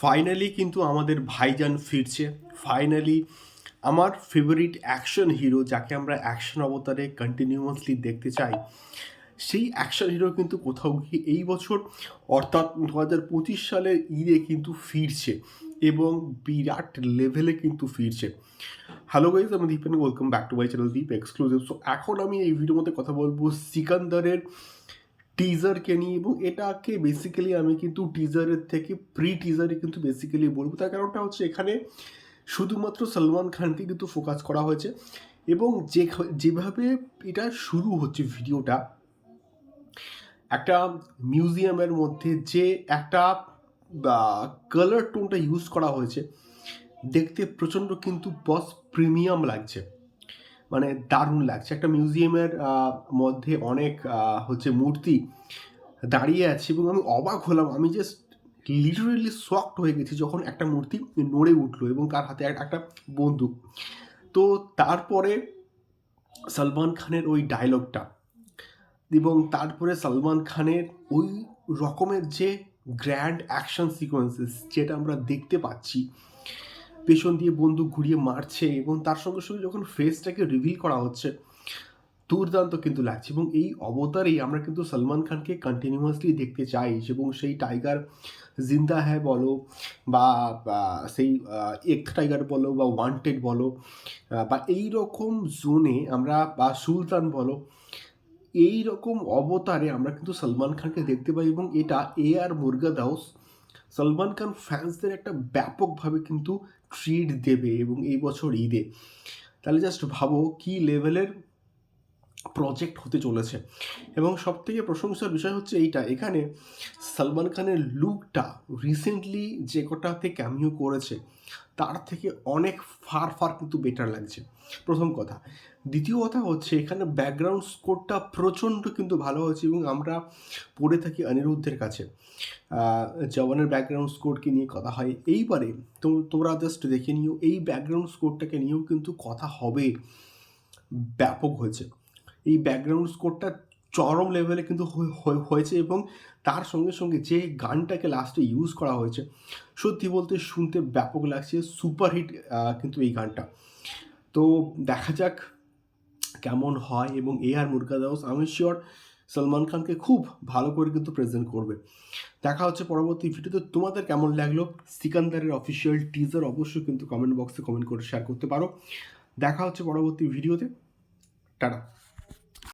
Finally কিন্তু আমাদের ভাইজান ফিরছে। ফাইনালি আমার ফেভারিট অ্যাকশন হিরো যাকে আমরা অ্যাকশন অবতারে কন্টিনিউয়াসলি দেখতে চাই, সেই অ্যাকশন হিরো কিন্তু কোথাও গিয়ে এই বছর অর্থাৎ দু হাজার পঁচিশ সালের ঈদে কিন্তু ফিরছে এবং বিরাট লেভেলে কিন্তু ফিরছে। হ্যালো গাইজ আমি Dipen welcome back to my channel Deep exclusive so এখন আমি এই ভিডিওর মধ্যে কথা বলব সিকান্দারের টিজারকে নিয়ে এবং এটাকে বেসিক্যালি আমি কিন্তু টিজারের থেকে প্রি টিজারে কিন্তু বেসিক্যালি বলব। তার কারণটা হচ্ছে এখানে শুধুমাত্র সলমান খানকে কিন্তু ফোকাস করা হয়েছে এবং যে যেভাবে এটা শুরু হচ্ছে ভিডিওটা একটা মিউজিয়ামের মধ্যে যে একটা কালার টোনটা ইউজ করা হয়েছে, দেখতে প্রচণ্ড কিন্তু বস প্রিমিয়াম লাগছে। মানে দারুণ লাগছে। একটা মিউজিয়ামের মধ্যে অনেক হচ্ছে মূর্তি দাঁড়িয়ে আছে এবং আমি অবাক হলাম। আমি জাস্ট লিটারেলি শকড হয়ে গেছি যখন একটা মূর্তি নড়ে উঠল এবং তার হাতে এক- একটা বন্দুক। তো তারপরে সলমান খানের ওই ডায়লগটা এবং তারপরে সলমান খানের ওই রকমের যে গ্র্যান্ড অ্যাকশন সিকোয়েন্সেস যেটা আমরা দেখতে পাচ্ছি পেছন দিয়ে বন্দুক ঘুরিয়ে মারছে এবং তার সঙ্গে সঙ্গে যখন ফেসটাকে রিভিল করা হচ্ছে, দুর্দান্ত কিন্তু লাগছে এবং এই অবতারেই আমরা কিন্তু সলমান খানকে কন্টিনিউয়াসলি দেখতে চাই এবং সেই টাইগার জিন্দা হ্যায় বলো বা সেই এক টাইগার বলো বা ওয়ান্টেড বলো বা এই রকম জোনে আমরা বা সুলতান বলো এই রকম অবতারে আমরা কিন্তু সলমান খানকে দেখতে পাই এবং এটা এ আর মুরগা দাউস সলমান খান ফ্যান্সদের একটা ব্যাপকভাবে কিন্তু ট্রিট দেবে এবং এই বছর ঈদে। তাহলে জাস্ট ভাবো কি লেভেলের প্রজেক্ট হতে চলেছে। এবং সব থেকে প্রশংসার বিষয় হচ্ছে এইটা, এখানে সলমান খানের লুকটা রিসেন্টলি যে কটাতে ক্যামিও করেছে, তার থেকে অনেক ফার ফার কিন্তু বেটার লাগছে। প্রথম কথা। দ্বিতীয় কথা হচ্ছে, এখানে ব্যাকগ্রাউন্ড স্কোরটা প্রচণ্ড কিন্তু ভালো হয়েছে এবং আমরা পড়ে থাকি অনিরুদ্ধের কাছে। জওয়ানের ব্যাকগ্রাউন্ড স্কোরকে নিয়ে কথা হয়। এইবারে তো তোমরা জাস্ট দেখে নিও, এই ব্যাকগ্রাউন্ড স্কোরটাকে নিয়েও কিন্তু কথা হবে। ব্যাপক হয়েছে। এই ব্যাকগ্রাউন্ড স্কোরটা চরম লেভেলে কিন্তু হয়ে- হয়ে- হয়েছে এবং তার সঙ্গে সঙ্গে যে গানটাকে লাস্টে ইউজ করা হয়েছে, সত্যি বলতে শুনতে ব্যাপক লাগছে সুপারহিট কিন্তু এই গানটা। তো দেখা যাক কেমন হয় এবং এ আর মুরগা মুরগাদাউস আমি শিওর সলমান খানকে খুব ভালো করে কিন্তু প্রেজেন্ট করবে। দেখা হচ্ছে পরবর্তী ভিডিওতে তোমাদের কেমন লাগল? সিকান্দারের অফিসিয়াল টিজার অবশ্যই কিন্তু কমেন্ট বক্সে কমেন্ট করে শেয়ার করতে পারো। দেখা হচ্ছে পরবর্তী ভিডিওতে টাটা।